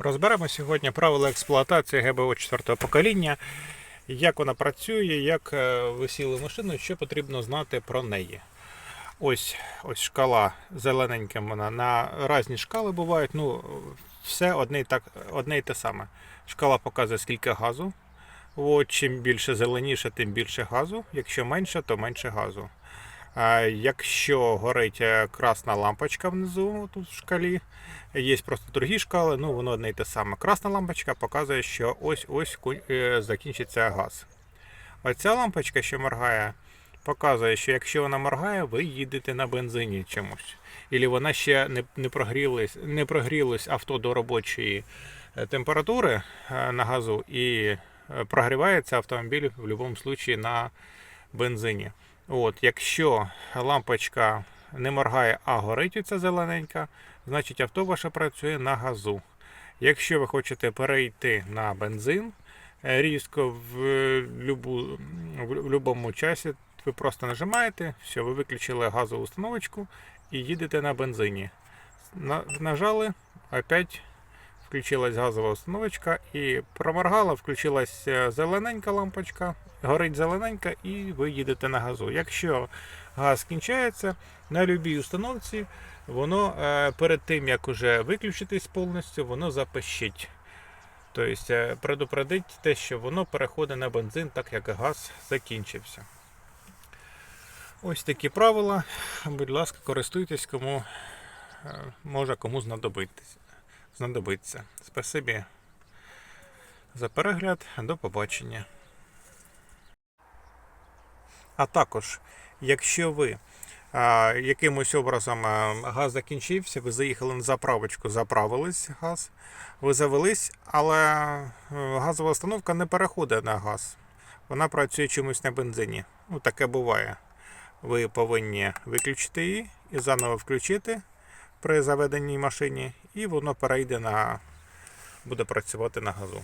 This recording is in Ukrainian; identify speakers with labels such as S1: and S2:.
S1: Розберемо сьогодні правила експлуатації ГБО 4 покоління, як вона працює, як е, ви сіли машину, що потрібно знати про неї. Ось ось шкала зелененька вона. На різні шкали бувають. Ну, все одне і, так, одне і те саме. Шкала показує, скільки газу. От, чим більше зеленіше, тим більше газу. Якщо менше, то менше газу. Якщо горить е, красна лампочка внизу тут в шкалі, є просто другі шкали, ну воно одне те саме. Красна лампочка показує, що ось-ось е, закінчиться газ. Оця лампочка, що моргає, показує, що якщо вона моргає, ви їдете на бензині чомусь. Ілі вона ще не, не, прогрілась, не прогрілось авто до робочої е, температури на газу і прогрівається автомобіль в будь-якому випадку на бензині. От, якщо лампочка не моргає, а горить оця зелененька, значить авто ваше працює на газу. Якщо ви хочете перейти на бензин е, різко в, любу, в будь-якому часі, ви просто нажимаєте, все, ви виключили газову установочку і їдете на бензині. Нажали, опять включилась газова установочка і проморгала, включилась е, зелененька лампочка, горить зелененька і ви їдете на газу. Якщо газ кінчається, на любій установці воно е, перед тим як уже виключитись повністю, воно запищить. Тобто е, предупредить те, що воно переходить на бензин, так як газ закінчився. Ось такі правила. Будь ласка, користуйтесь, кому може кому знадобитись. Знадобиться. Спасибі за перегляд. До побачення. А також, якщо ви а, якимось образом газ закінчився, ви заїхали на заправочку, заправились газ, ви завелись, але е, газова установка не переходить на газ. Вона працює чомусь на бензині. Ну, таке буває. Ви повинні виключити її і заново включити при заведеній машині, і воно перейде на буде працювати на газу.